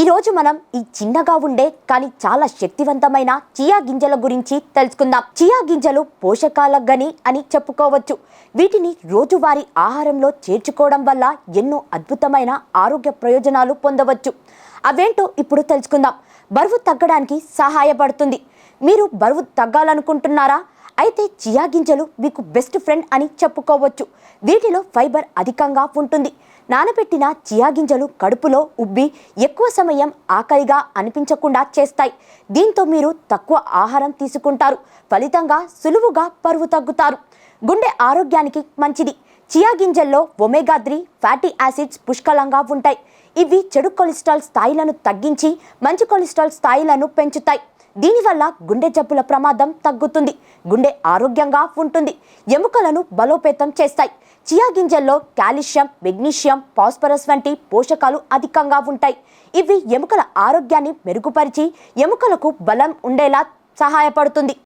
ఈరోజు మనం ఈ చిన్నగా ఉండే కానీ చాలా శక్తివంతమైన చియా గింజల గురించి తెలుసుకుందాం. చియా గింజలు పోషకాల గని అని చెప్పుకోవచ్చు. వీటిని రోజువారీ ఆహారంలో చేర్చుకోవడం వల్ల ఎన్నో అద్భుతమైన ఆరోగ్య ప్రయోజనాలు పొందవచ్చు. అవేంటో ఇప్పుడు తెలుసుకుందాం. బరువు తగ్గడానికి సహాయపడుతుంది. మీరు బరువు తగ్గాలనుకుంటున్నారా? అయితే చియా గింజలు మీకు బెస్ట్ ఫ్రెండ్ అని చెప్పుకోవచ్చు. వీటిలో ఫైబర్ అధికంగా ఉంటుంది. నానబెట్టిన చియా గింజలు కడుపులో ఉబ్బి ఎక్కువ సమయం ఆకలిగా అనిపించకుండా చేస్తాయి. దీంతో మీరు తక్కువ ఆహారం తీసుకుంటారు. ఫలితంగా సులువుగా బరువు తగ్గుతారు. గుండె ఆరోగ్యానికి మంచిది. చియా గింజల్లో ఒమేగా త్రీ ఫ్యాటీ యాసిడ్స్ పుష్కలంగా ఉంటాయి. ఇవి చెడు కొలెస్ట్రాల్ స్థాయిలను తగ్గించి మంచి కొలెస్ట్రాల్ స్థాయిలను పెంచుతాయి. దీనివల్ల గుండె జబ్బుల ప్రమాదం తగ్గుతుంది. గుండె ఆరోగ్యంగా ఉంటుంది. ఎముకలను బలోపేతం చేస్తాయి. చియా గింజల్లో కాల్షియం మెగ్నీషియం ఫాస్ఫరస్ వంటి పోషకాలు అధికంగా ఉంటాయి. ఇవి ఎముకల ఆరోగ్యాన్ని మెరుగుపరిచి ఎముకలకు బలం ఉండేలా సహాయపడుతుంది.